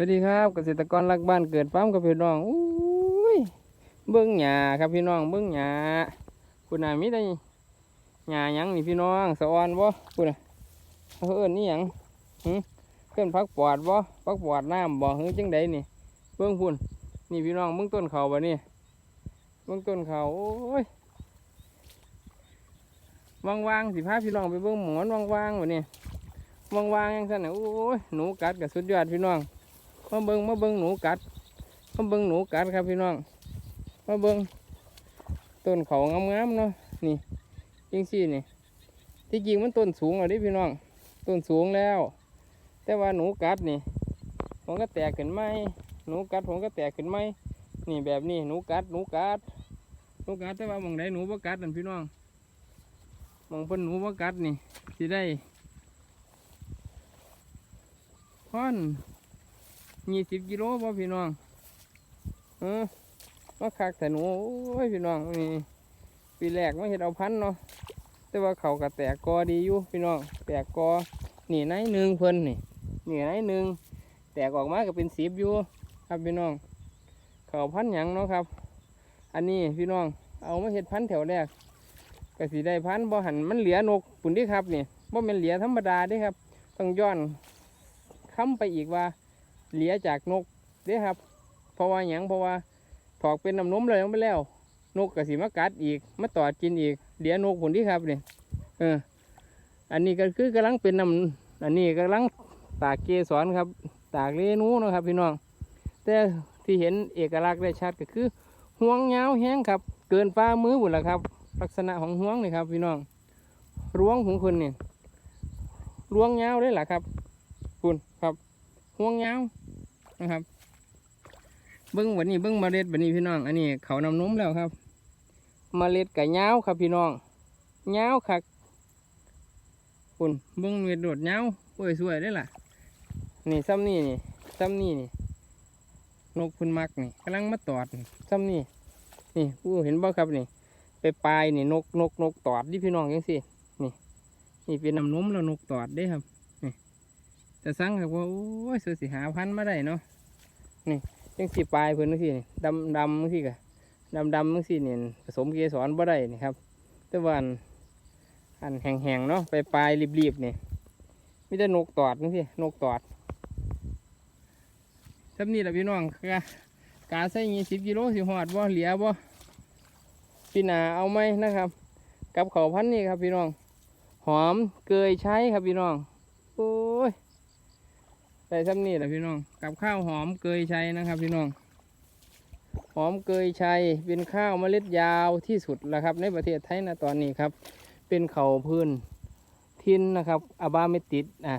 วัสดีครับเกษตรกรรักบ้านเกิดฟาร์มกับพี่น้องอุ้ยเบิ้งหญ้าครับพี่น้องเบิ้งหญ้าคุณน่ะมีแต่หญ้าหยังนี่พี่น้องสะออนบ่คุณน่ะเขาเอิ้นนี่หยังหึเอิ้นพักปอดบ่พักปอดน้ำบ่หึจังใดนี่เบิ้งพุ่นนี่พี่น้องเบิ้งต้นเขาบ่นี่เบิ้งต้นเขาโอ้ยว่างๆสิพาพี่น้องไปเบิ้งหมอนว่างๆบ่นี่ว่างๆยังซั่นน่ะโอ้ยหนูกัดกับสุดยอดพี่น้อง มาเบิงมาเบิงหนูกัดมาเบิงหนูกัดครับพี่น้องมาเบิงต้นเขางามๆเนาะนี่จริงสินี่ที่จริงมันต้นสูงอะดิพี่น้องต้นสูงแล้ว แต่ว่าหนูกัดนี่ผมก็แตกขึ้นไหมหนูกัดผมก็แตกขึ้นไหมนี่แบบนี้หนูกัดหนูกัดหนูกัดแต่ว่ามองไหนหนูบ่กัดนั่นพี่น้องมองเพิ่นหนูบ่กัดนี่สิได้ค่อน ยี่สิบกิโลป่ะพี่น้องเออมาคักแต่หนูโอ้ยพี่น้องนี่ปีแรกไม่เห็นเอาพันธ์เนาะแต่ว่าเขาก็แตกกอดีอยู่พี่น้องแตกกอหนี่ไหนหนึ่งเพิ่นนี่หนี่ไหนหนึ่งแตกออกมาก็เป็นสิบอยู่ครับพี่น้อง เขาพันธ์หยังเนาะครับ อันนี้พี่น้องเอามาเห็ดพันธ์แถวแรกก็สีได้พันบ่หันมันเหลือนกปุ่นที่ครับนี่บ่เป็นเหลือธรรมดาด้ครับต้องย้อนค้ำไปอีกว่า เหลียจากนกเด้ครับ เพราะว่าหยังเพราะว่าถอกเป็นน้ำนมเลยไปแล้ว นกกระสีมากัดอีกมาตอดกินอีกเหลียนกผลที่ครับเนี่ยเออ อันนี้ก็คือกำลังเป็นน้ำอันนี้กำลังตากเกสรครับ ตากเลนูนะครับ พี่น้อง แต่ที่เห็นเอกลักษณ์ได้ชัดก็คือห่วงยาวแห้งครับ เกินฟ้ามือหมดแล้วครับ ลักษณะของห่วงนี่ครับ พี่น้องร่วงของคุณเนี่ยร่วงยาวเลยล่ะครับ คุณครับห่วงยาว นะครับ เบิ้งวันนี้เบิ้งเมล็ดวันนี้พี่น้อง อันนี้เขานำนมแล้วครับ เมล็ดไก่ยาครับพี่น้องยาคักคุณเบิ้งเม็ดโดดยาวโอ้ยสวยได้ล่ะ นี่ซ้ำนี่นี่ซ้ำนี่นี่นกคุณมักนี่กำลังมาตอดซ้ำนี่นี่ผู้เห็นบ่ครับนี่ ไปปลายนี่นกนกนกตอดดิพี่น้องยังสินี่ นี่เป็นน้ำนมแล้วนกตอดได้ครับ จะสั่งครับว่าโอ้ยสุดสิหาพันธุ์มาได้เนาะนี่ยังสีปลายเพิ่นจังซี่นี่ดำดำจังซี่กะดำดำจังซี่นี่ผสมเกสรบ่ได้นี่ครับแต่ว่าอันอันแห้งๆเนาะไปปลายรีบๆนี่มีแต่นกตอดจังซี่นกตอดทับนี้แหละพี่น้องกะกาใส่ยี่สิบกิโลสิหอดบ่เหลียบ่พี่นาเอาไหมนะครับ กับเขาวพันนี่ครับพี่น้อง หอมเกยใช้ครับพี่น้อง ใส่ซ้ำนี่แหละพี่น้อง กับข้าวหอมเกยชัยนะครับ พี่น้อง หอมเกยชัยเป็นข้าวเมล็ดยาวที่สุดแล้วครับ ในประเทศไทยนะตอนนี้ครับ เป็นเขาพื้นทินนะครับอาบาเมติดอ่า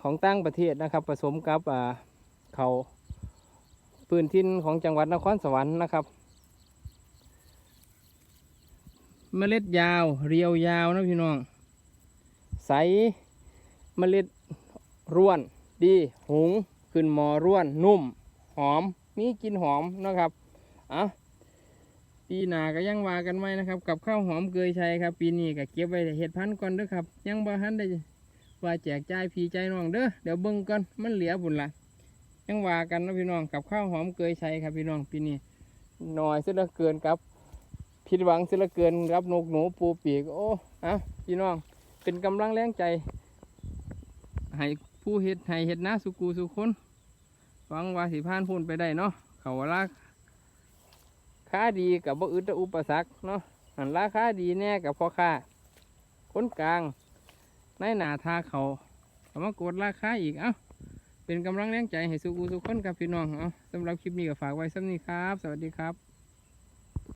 ของตั้งประเทศนะครับ ผสมกับอ่าเขาพื้นทินของจังหวัดนครสวรรค์นะครับ เมล็ดยาวเรียวยาวนะพี่น้อง ใสเมล็ด ร่วนดีหุงขึ้นหมอร่วนนุ่ม หอมมีกินหอมนะครับอะปีหนาก็ยังว่ากันไว้นะครับ กับข้าวหอมเกยชัยครับ ปีนี้ก็เก็บไว้เห็ดพันก่อนเด้อครับ ยังบ่ทันได้ว่าแจกจ่ายพี่ใจน้องเด้อเดี๋ยวเบิ่งก่อนมันเหลือบุญละยังว่ากันนะพี่น้องกับข้าวหอมเกยชัยครับพี่น้องปีนี้หน่อยเสียเหลือเกินครับผิดหวังเสียเหลือเกินครับนกหนูปูปีกโอ้อะพี่น้องเป็นกำลังแรงใจให้ ผู้เฮ็ดให้เฮ็ดนาสุกูสุคนหวังว่าสิผ่านพ้นไปได้เนาะเขาวราคาดีกับบ่อึดอุปสรรคเนาะหันราคาดีแน่กับพ่อค้าคนกลางในหนาทาเขาเอามากดราคาอีกเอ้าเป็นกำลังแรงใจให้สุกูสุคนกับพี่น้องเอ้าสำหรับคลิปนี้ก็ฝากไว้สำนี้ครับ สวัสดีครับ